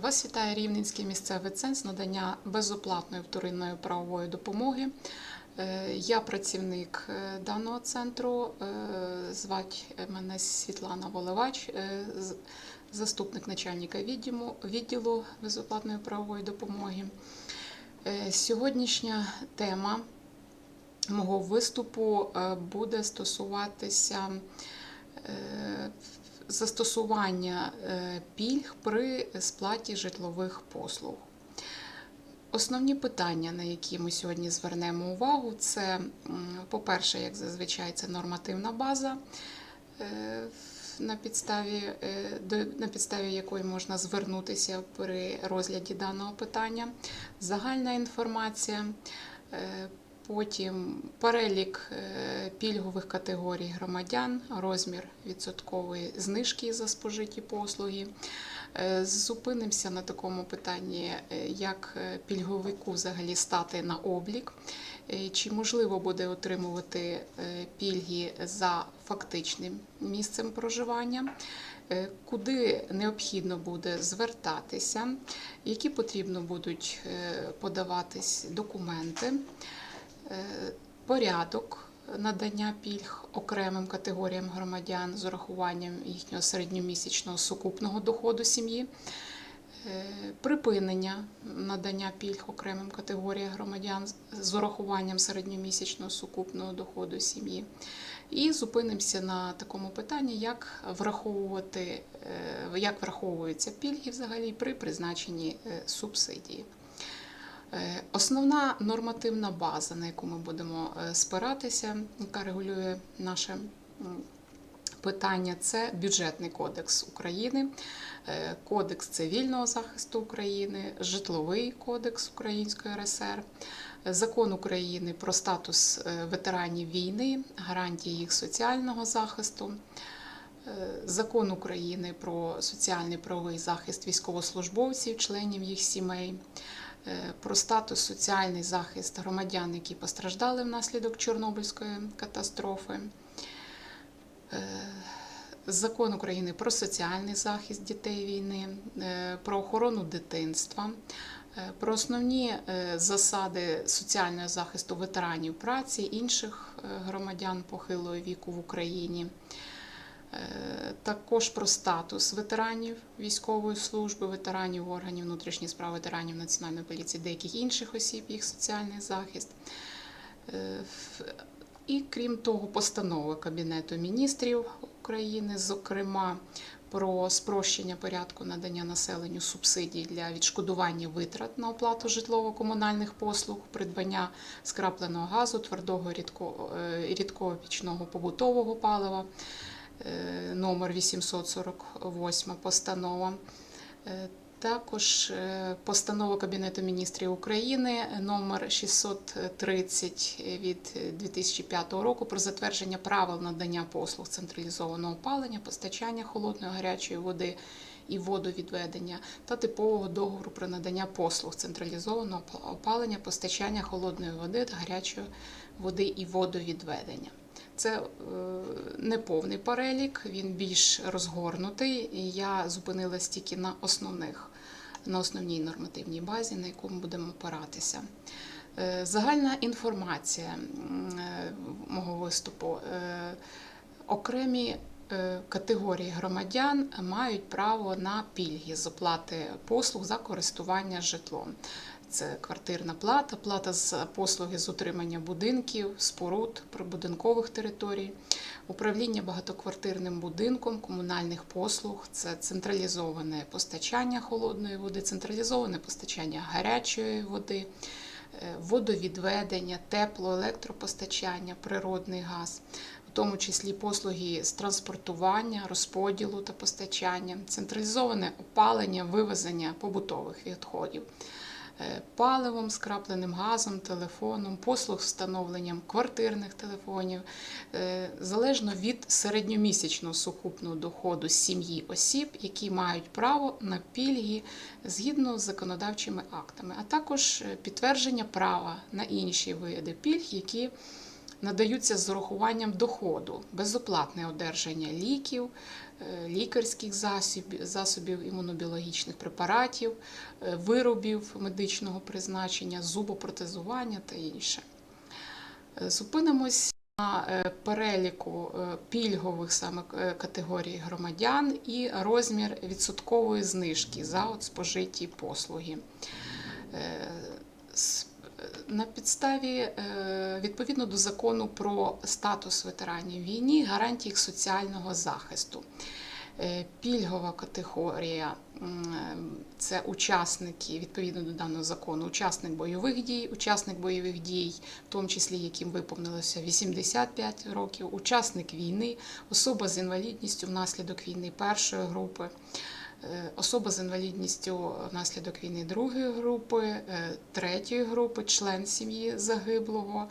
Вас вітає Рівненський місцевий центр з надання безоплатної вторинної правової допомоги. Е, Я працівник е, даного центру. е, Звать мене Світлана Волевач, заступник начальника відділу, безоплатної правової допомоги. Сьогоднішня тема мого виступу буде стосуватися застосування е, пільг при сплаті житлових послуг. Основні питання, на які ми сьогодні звернемо увагу, це, по-перше, як зазвичай, це нормативна база, е, на підставі, е, на підставі якої можна звернутися при розгляді даного питання, загальна інформація, потім перелік е, пільгових категорій громадян, розмір відсоткової знижки за спожиті послуги. Е, Зупинимося на такому питанні, е, як пільговику взагалі стати на облік, чи можливо буде отримувати пільги за фактичним місцем проживання, куди необхідно буде звертатися, які потрібно будуть подаватись документи, порядок надання пільг окремим категоріям громадян з урахуванням їхнього середньомісячного сукупного доходу сім'ї, е, припинення надання пільг окремим категоріям громадян з- урахуванням середньомісячного сукупного доходу сім'ї. І зупинимося на такому питанні, як враховувати, е, як враховуються пільги взагалі при призначенні е, субсидії. Е, Основна нормативна база, на яку ми будемо е, спиратися, яка регулює наше питання, це бюджетний кодекс України, е, Кодекс цивільного захисту України, Житловий кодекс Української РСР, Закон України про статус ветеранів війни, гарантії їх соціального захисту. Закон України про соціальний правовий захист військовослужбовців, членів їх сімей, про статус соціальний захист громадян, які постраждали внаслідок Чорнобильської катастрофи. Е, Закон України про соціальний захист дітей війни, е, про охорону дитинства, е, про основні е, засади соціального захисту ветеранів праці, інших е, громадян похилого віку в Україні. Е, Також про статус ветеранів військової служби, ветеранів органів внутрішніх справ, ветеранів Національної поліції, деяких інших осіб, їх соціальний захист. Е, І крім того, постанови Кабінету міністрів України, зокрема про спрощення порядку надання населенню субсидій для відшкодування витрат на оплату житлово-комунальних послуг, придбання скрапленого газу, твердого рідко- е, рідкого пічного побутового палива номер 848 постанова. Е, Також е, постанова Кабінету міністрів України номер 630 від 2005 року про затвердження правил надання послуг централізованого опалення, постачання холодної гарячої води і водовідведення та типового договору про надання послуг централізованого опалення, постачання холодної води та гарячої води і водовідведення. Це е, неповний перелік, він більш розгорнутий. Я зупинилась тільки на основних, на основній нормативній базі, на яку ми будемо опиратися. Е, Загальна інформація е, мого виступу. Окремі категорії громадян мають право на пільги з оплати послуг за користування житлом. Це квартирна плата, плата з послуги з утримання будинків, споруд, прибудинкових територій, управління багатоквартирним будинком, комунальних послуг, це централізоване постачання холодної води, централізоване постачання гарячої води, е, водовідведення, тепло, електропостачання, природний газ, в тому числі послуги з транспортування, розподілу та постачання, централізоване опалення, вивезення побутових відходів паливом, скрапленим газом, телефоном, послуг встановленням квартирних телефонів, е, залежно від середньомісячного сукупного доходу сім'ї осіб, які мають право на пільги згідно з законодавчими актами, а також е, підтвердження права на інші види пільг, які надаються з урахуванням доходу, безоплатне одержання ліків, е, лікарських засобів, засобів імунобіологічних препаратів, е, виробів медичного призначення, зубопротезування та інше. Е, Зупинимось на переліку пільгових саме категорій громадян і розмір відсоткової знижки за от спожиті послуги. На підставі е, відповідно до закону про статус ветеранів війни, гарантії їх соціального захисту. Е, Пільгова категорія це учасники відповідно до даного закону, учасник бойових дій, учасник бойових дій, в тому числі яким виповнилося 85 років, учасник війни, особа з інвалідністю внаслідок війни першої групи, особа з інвалідністю внаслідок війни другої групи, е, третьої групи, член сім'ї загиблого.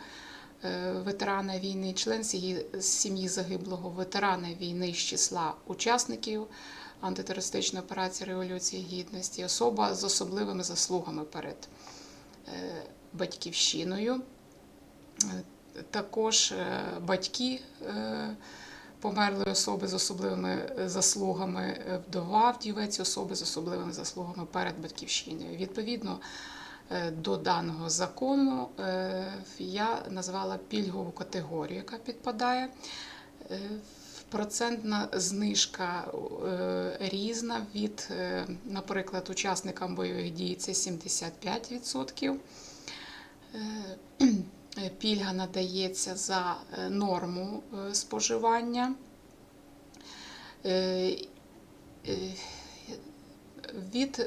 е, Ветерана війни, член сім'ї- загиблого ветерана війни з числа учасників антитерористичної операції Революції Гідності, особа з особливими заслугами перед е, батьківщиною, Е, також е, батьки померлої особи з особливими е, заслугами, е, вдова, вдівець особи з особливими заслугами перед батьківщиною. Відповідно е, до даного закону я назвала пільгову категорію, яка підпадає. Процентна знижка різна від, наприклад, учасникам бойових дій це 75%. Е, Пільга надається за е, норму е, споживання. Від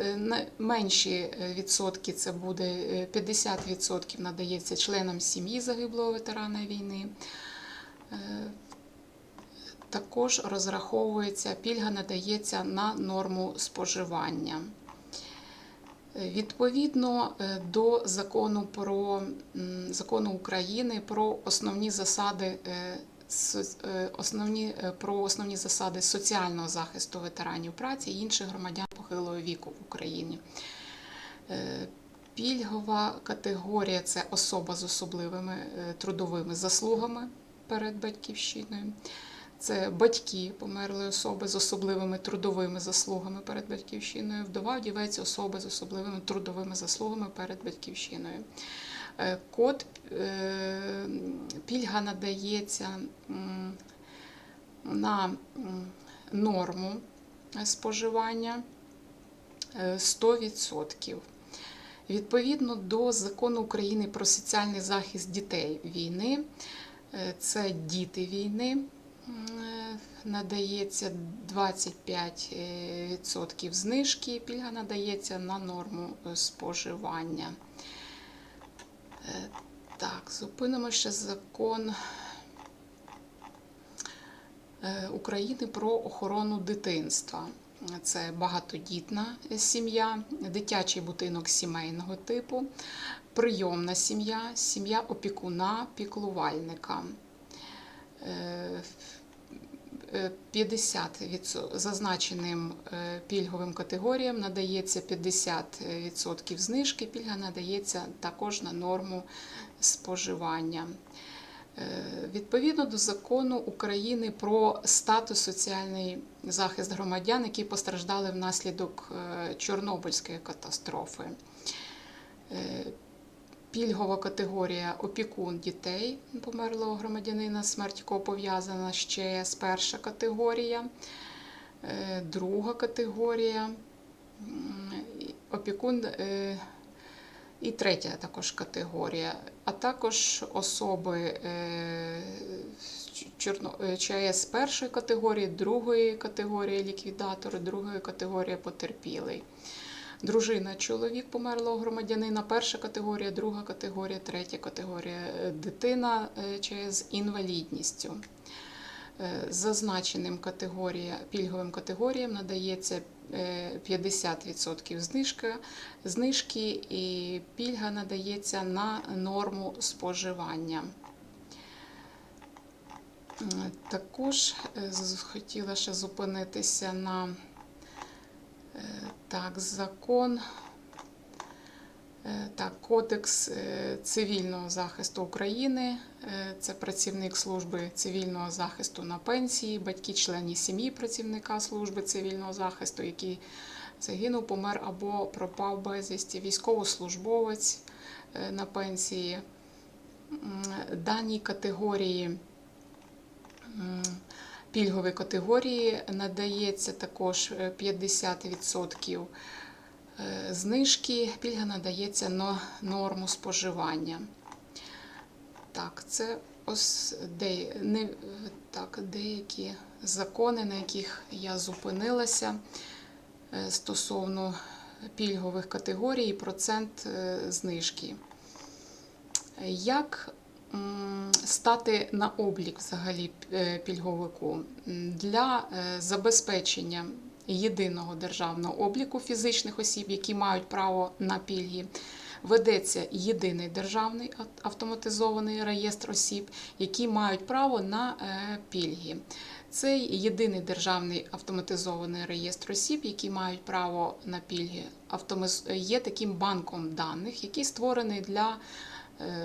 менші відсотки це буде е, 50% надається членам сім'ї загиблого ветерана війни. Також розраховується, пільга надається на норму споживання. Відповідно е, до закону про закону України про основні засади е, е, основні, про основні засади соціального захисту ветеранів праці і інших громадян похилого віку в Україні. Пільгова категорія це особа з особливими трудовими заслугами перед батьківщиною. Це батьки померлої особи з особливими трудовими заслугами перед батьківщиною, вдова, вдівець особи з особливими трудовими заслугами перед батьківщиною. Е, Код е, пільга надається на норму споживання е, 100%. Відповідно до закону України про соціальний захист дітей війни, е, це діти війни, е, надається 25% знижки, пільга надається на норму е, споживання. Е, Так, зупинимо ще закон е, України про охорону дитинства. Це багатодітна сім'я, дитячий будинок сімейного типу, прийомна сім'я, сім'я опікуна, піклувальника. Е, е, 50 зазначеним е, пільговим категоріям надається 50% знижки. Пільга надається також на норму споживання. Е, Відповідно до закону України про статус соціальний захист громадян, які постраждали внаслідок е, Чорнобильської катастрофи. Пільгова категорія опікун дітей померлого громадянина, смерть якого пов'язана з перша категорія, Е, друга категорія, опікун е, і третя також категорія, а також особи е, ЧАЕС першої категорії, другої категорії ліквідатор, другої категорії потерпілий. Дружина, чоловік померлого громадянина, перша категорія, друга категорія, третя категорія, е, дитина е, чи з інвалідністю. Е, Зазначеним категорія, пільговим категоріям надається е, 50% знижки, знижки і пільга надається на норму споживання. Також хотіла ще зупинитися на так, закон. Е, Так, Кодекс е, цивільного захисту України. Е, це працівник служби цивільного захисту на пенсії, батьки членів сім'ї працівника служби цивільного захисту, який загинув, помер або пропав безвісті, військовослужбовець е, на пенсії. М, Даній категорії м, пільгової категорії надається також е, 50% е, знижки. Пільга надається на норму споживання. Так, це ось де, не, так, деякі закони, на яких я зупинилася е, стосовно пільгових категорій і процент е, знижки. Як стати на облік взагалі е, пільговику для е, забезпечення єдиного державного обліку фізичних осіб, які мають право на пільги? Ведеться єдиний державний автоматизований реєстр осіб, які мають право на е, пільги. Цей єдиний державний автоматизований реєстр осіб, які мають право на пільги, є таким банком даних, який створений для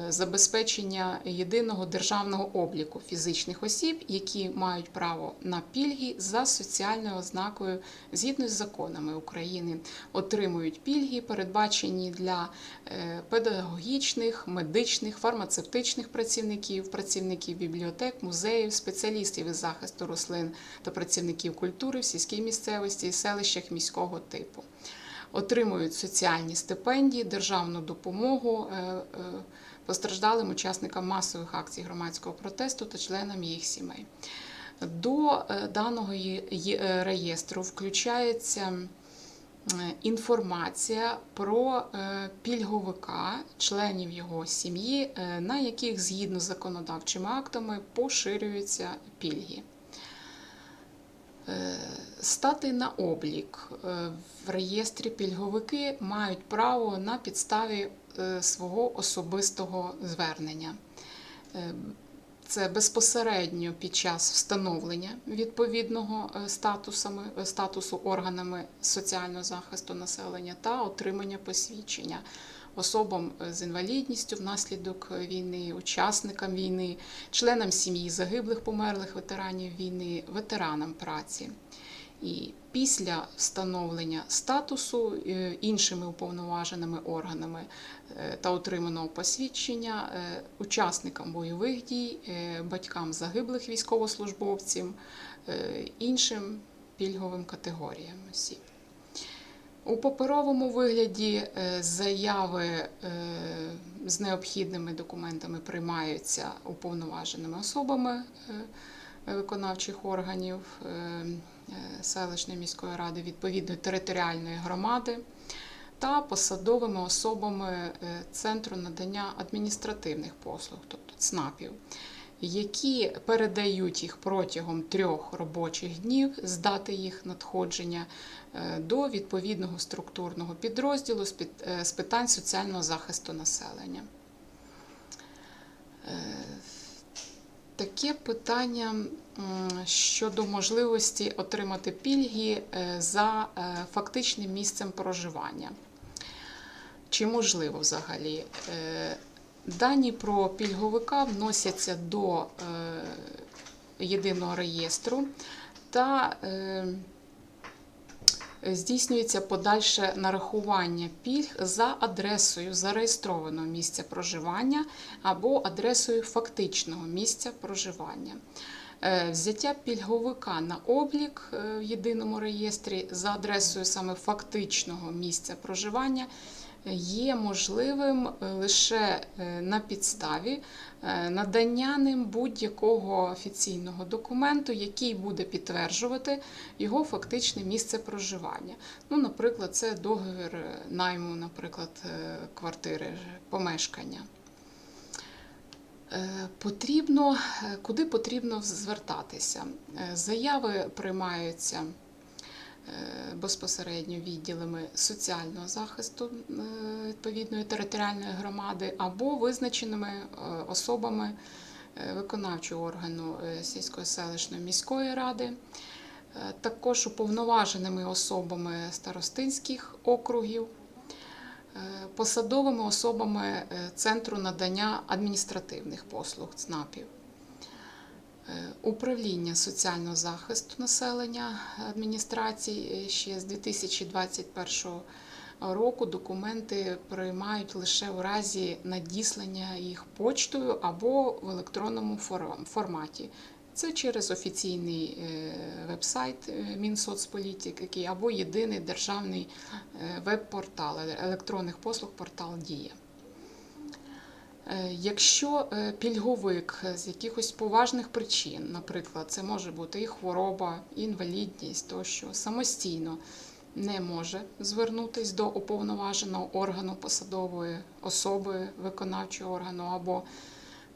забезпечення єдиного державного обліку фізичних осіб, які мають право на пільги за соціальною ознакою згідно з законами України, отримують пільги, передбачені для е, педагогічних, медичних, фармацевтичних працівників, працівників бібліотек, музеїв, спеціалістів із захисту рослин та працівників культури в сільській місцевості і селищах міського типу. Отримують соціальні стипендії, державну допомогу е, е, постраждалим учасникам масових акцій громадського протесту та членам їх сімей. До е, даного реєстру включається інформація про пільговика, членів його сім'ї, на яких згідно з законодавчими актами поширюються пільги. Е, Стати на облік е, в реєстрі пільговики мають право на підставі е, свого особистого звернення. Це безпосередньо під час встановлення відповідного статусу органами соціального захисту населення та отримання посвідчення особам е, з інвалідністю внаслідок війни, учасникам війни, членам сім'ї загиблих померлих ветеранів війни, ветеранам праці. І після встановлення статусу е, іншими уповноваженими органами е, та отриманого посвідчення е, учасникам бойових дій, е, батькам загиблих військовослужбовців, е, іншим пільговим категоріям осіб. У паперовому вигляді е, заяви е, з необхідними документами приймаються уповноваженими особами е, виконавчих органів селищної міської ради відповідної територіальної громади та посадовими особами Центру надання адміністративних послуг, тобто ЦНАПів, які передають їх протягом трьох робочих днів з дати їх надходження е, до відповідного структурного підрозділу з е, питань соціального захисту населення. Е, Таке питання щодо можливості отримати пільги за фактичним місцем проживання. Чи можливо взагалі? Дані про пільговика вносяться до е, єдиного реєстру та е, здійснюється подальше нарахування пільг за адресою зареєстрованого місця проживання або адресою фактичного місця проживання. Е, Взяття пільговика на облік в єдиному реєстрі за адресою саме фактичного місця проживання є можливим е, лише е, на підставі е, надання ним будь-якого офіційного документу, який буде підтверджувати його фактичне місце проживання. Ну, наприклад, це договір найму, наприклад, квартири, помешкання. Потрібно, куди потрібно звертатися? Заяви приймаються безпосередньо відділами соціального захисту е, відповідної територіальної громади або визначеними е, особами е, виконавчого органу сільської селищної міської ради, також уповноваженими особами старостинських округів. посадовими особами Центру надання адміністративних послуг ЦНАПів. Е, Управління соціального захисту населення адміністрації е, ще з 2021 року документи приймають лише в разі надіслання їх почтою або в електронному форматі. Це через офіційний е, веб-сайт е, або єдиний державний веб-портал електронних послуг портал Дія. Е, Якщо е, пільговик з якихось поважних причин, наприклад, це може бути і хвороба, і інвалідність тощо, самостійно не може звернутися до уповноваженого органу посадової особи виконавчого органу або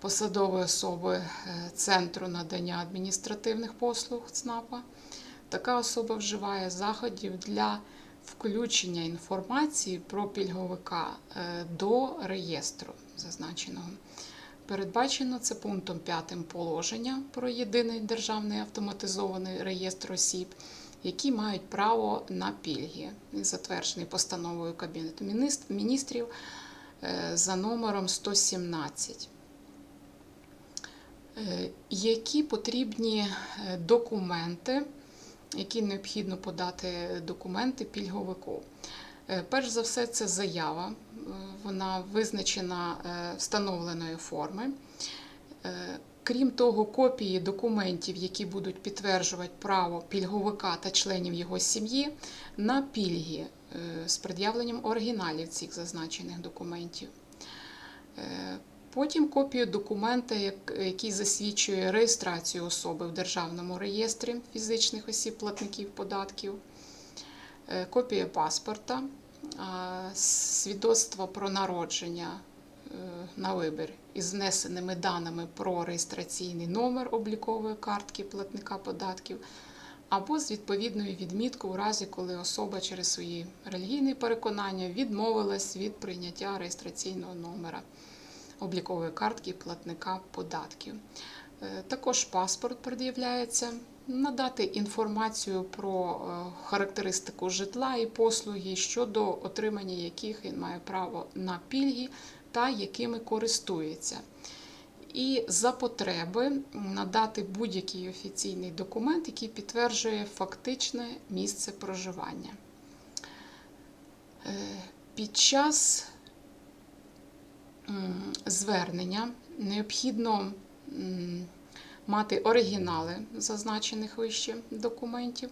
посадової особи е, Центру надання адміністративних послуг ЦНАПа, така особа вживає заходів для включення інформації про пільговика до реєстру зазначеного. Передбачено це пунктом 5 положення про єдиний державний автоматизований реєстр осіб, які мають право на пільги, затверджений постановою Кабінету міністрів е, за номером 117. Е, Які потрібні е, документи, які необхідно подати документи пільговику? Е, Перш за все, це заява. Е, Вона визначена е, встановленої форми. Крім того, копії документів, які будуть підтверджувати право пільговика та членів його сім'ї на пільги з пред'явленням оригіналів цих зазначених документів. Потім копію документа, як- який засвідчує реєстрацію особи в Державному реєстрі фізичних осіб платників податків, копія паспорта, свідоцтво про народження е, на вибір із внесеними даними про реєстраційний номер облікової картки платника податків, або з відповідною відміткою у разі, коли особа через свої релігійні переконання відмовилась від прийняття реєстраційного номера облікової картки платника податків. Е, Також паспорт пред'являється, надати інформацію про е, характеристику житла і послуги, щодо отримання яких він має право на пільги та якими користується. І за потреби надати будь-який офіційний документ, який підтверджує фактичне місце проживання. Е, Під час звернення необхідно мати оригінали зазначених вище документів.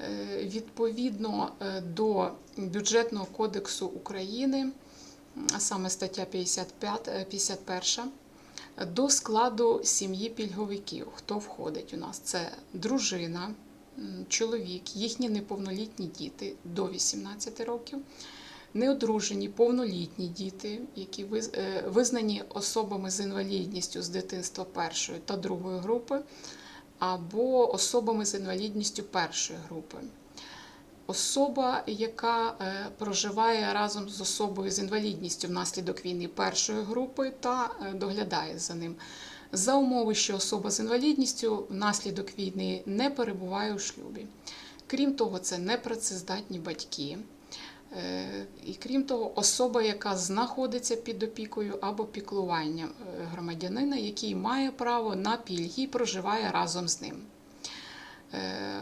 Е, Відповідно е, до бюджетного кодексу України, а саме стаття 55, е, 51, до складу сім'ї пільговиків, хто входить у нас? Це дружина, чоловік, їхні неповнолітні діти до 18 років, неодружені повнолітні діти, які е, визнані особами з інвалідністю з дитинства першої та другої групи, або особами з інвалідністю першої групи. Особа, яка е, проживає разом з особою з інвалідністю внаслідок війни першої групи та е, доглядає за ним. За умови, що особа з інвалідністю внаслідок війни не перебуває у шлюбі. Крім того, це непрацездатні батьки. Е, І крім того, особа, яка знаходиться під опікою або піклуванням е, громадянина, який має право на пільги і проживає разом з ним. Е,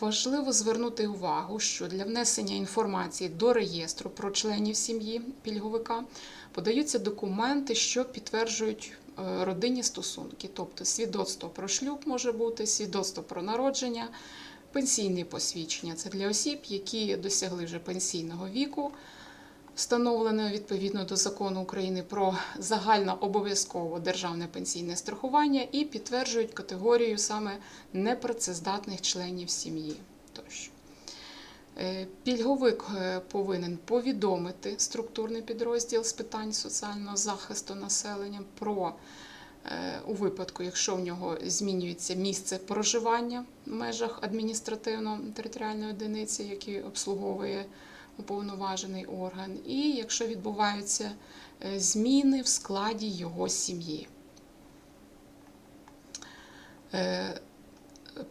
Важливо звернути увагу, що для внесення інформації до реєстру про членів сім'ї пільговика подаються документи, що підтверджують родинні стосунки, тобто свідоцтво про шлюб може бути, свідоцтво про народження, пенсійні посвідчення. Це для осіб, які досягли вже пенсійного віку, встановленого відповідно до закону України про загальнообов'язкове державне пенсійне страхування і підтверджують категорію саме непрацездатних членів сім'ї. Тощо. Е, Пільговик е, повинен повідомити структурний підрозділ з питань соціального захисту населення про у випадку, якщо в нього змінюється місце проживання в межах адміністративно-територіальної одиниці, які обслуговує уповноважений орган, і якщо відбуваються е, зміни в складі його сім'ї. Е,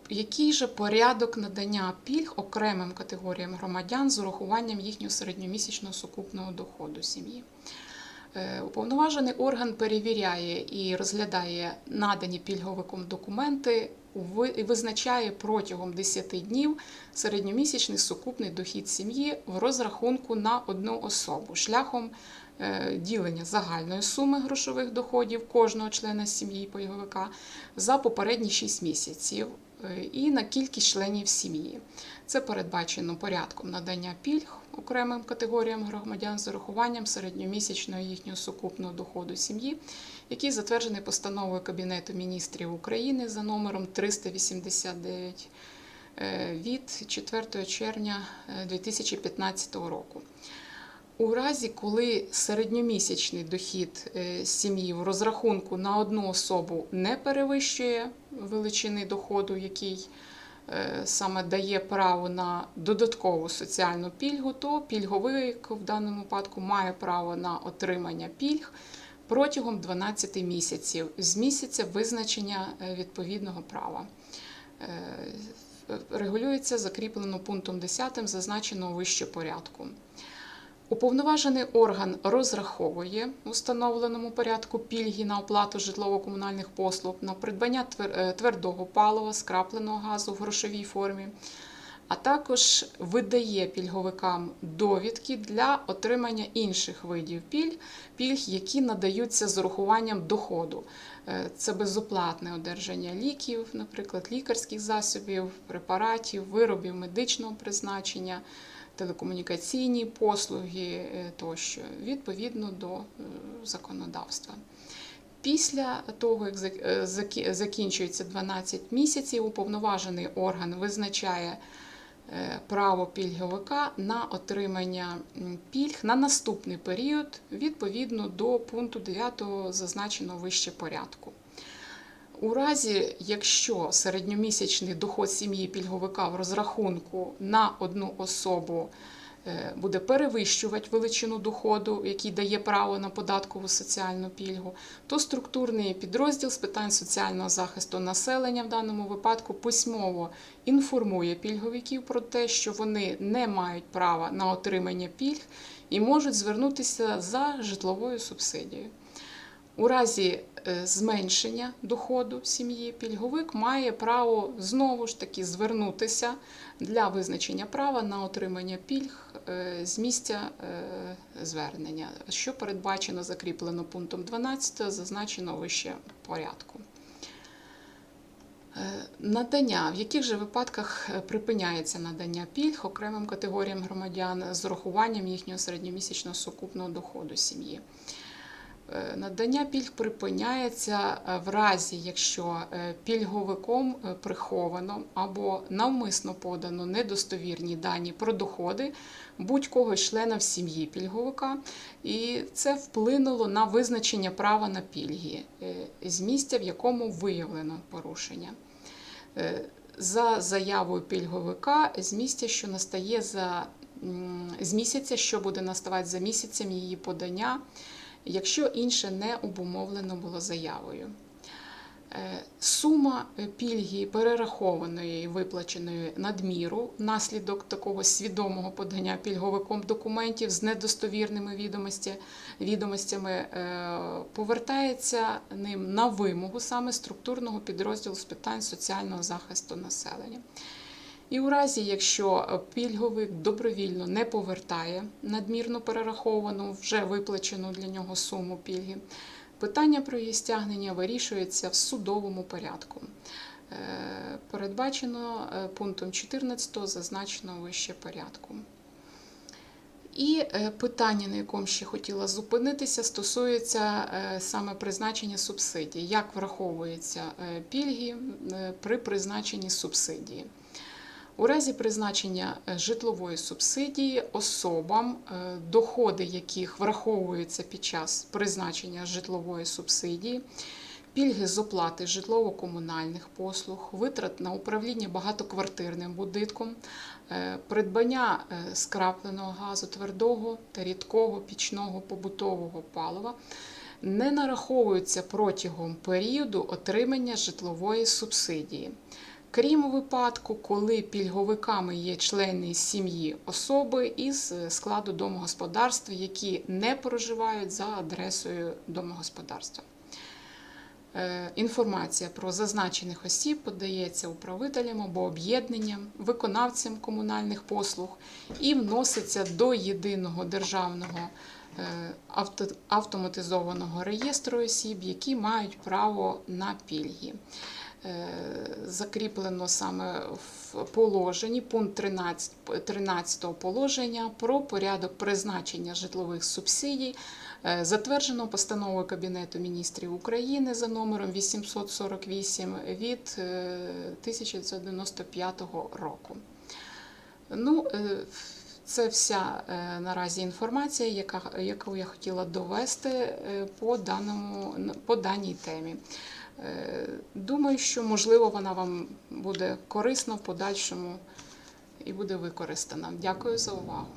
Який же порядок надання пільг окремим категоріям громадян з урахуванням їхнього середньомісячного сукупного доходу сім'ї? Е, Уповноважений орган перевіряє і розглядає надані пільговиком документи і визначає протягом 10 днів середньомісячний сукупний дохід сім'ї в розрахунку на одну особу шляхом е, ділення загальної суми грошових доходів кожного члена сім'ї пільговика за попередні 6 місяців е, і на кількість членів сім'ї. Це передбачено порядком надання пільг окремим категоріям громадян з урахуванням середньомісячного їхнього сукупного доходу сім'ї, який затверджений постановою Кабінету міністрів України за номером 389 е, від 4 червня е, 2015 року. У разі, коли середньомісячний дохід е, сім'ї в розрахунку на одну особу не перевищує величини доходу, який е, саме дає право на додаткову соціальну пільгу, то пільговик в даному випадку має право на отримання пільг протягом 12 місяців з місяця визначення е, відповідного права. Е, Регулюється закріплено пунктом 10 зазначеного вище порядку. Уповноважений орган розраховує в установленому порядку пільги на оплату житлово-комунальних послуг на придбання е, твердого палива, скрапленого газу в грошовій формі, а також видає пільговикам довідки для отримання інших видів пільг, пільг, які надаються з урахуванням доходу. Е, Це безоплатне одержання ліків, наприклад, лікарських засобів, препаратів, виробів медичного призначення, телекомунікаційні послуги е, тощо, відповідно до е, законодавства. Після того, як е, закінчується 12 місяців, уповноважений орган визначає право пільговика на отримання пільг на наступний період відповідно до пункту 9 зазначеного вище порядку. У разі, якщо середньомісячний доход сім'ї пільговика в розрахунку на одну особу е, буде перевищувати величину доходу, який дає право на податкову соціальну пільгу, то структурний підрозділ з питань соціального захисту населення в даному випадку письмово інформує пільговиків про те, що вони не мають права на отримання пільг і можуть звернутися за житловою субсидією. У разі зменшення доходу сім'ї пільговик має право знову ж таки звернутися для визначення права на отримання пільг е, з місця е, звернення, що передбачено закріплено пунктом 12, зазначено вище порядку. Е, Надання, в яких же випадках е, припиняється надання пільг окремим категоріям громадян з урахуванням їхнього середньомісячного сукупного доходу сім'ї. Е, Надання пільг припиняється е, в разі, якщо е, пільговиком приховано або навмисно подано недостовірні дані про доходи будь-кого з членів сім'ї пільговика, і це вплинуло на визначення права на пільги з місця, в якому виявлено порушення. За заявою пільговика з місця, що настає за з місяця, що буде наставати за місяцем її подання, якщо інше не обумовлено було заявою. Е, Сума е, пільги перерахованої виплаченої надміру внаслідок такого свідомого подання пільговиком документів з недостовірними відомості, відомостями е, повертається ним на вимогу саме структурного підрозділу з питань соціального захисту населення. І у разі, якщо е, пільговик добровільно не повертає надмірно перераховану, вже виплачену для нього суму пільги, питання про її стягнення вирішується в судовому порядку. Е, Передбачено е, пунктом 14 зазначено вище порядку. І питання, на якому ще хотіла зупинитися, стосується саме призначення субсидій. Як враховуються пільги при призначенні субсидії? У разі призначення е, житлової субсидії особам, е, доходи яких враховуються під час призначення житлової субсидії, пільги з оплати житлово-комунальних послуг, витрат на управління багатоквартирним будинком, е, придбання скрапленого газу твердого та рідкого пічного побутового палива не нараховуються протягом періоду отримання житлової субсидії. Крім випадку, коли пільговиками є члени сім'ї особи із складу домогосподарства, які не проживають за адресою домогосподарства. Е, Інформація про зазначених осіб подається управителям або об'єднанням, виконавцям комунальних послуг і вноситься до єдиного державного е, автоматизованого реєстру осіб, які мають право на пільги. Е, Закріплено саме в положенні пункт 13, 13 положення про порядок призначення житлових субсидій Е, Затверджено постановою Кабінету міністрів України за номером 848 від е, 1995 року. Ну, е, це вся е, наразі інформація, яка, яку я хотіла довести е, по, даному, по даній темі. Е, Думаю, що можливо вона вам буде корисна в подальшому і буде використана. Дякую за увагу.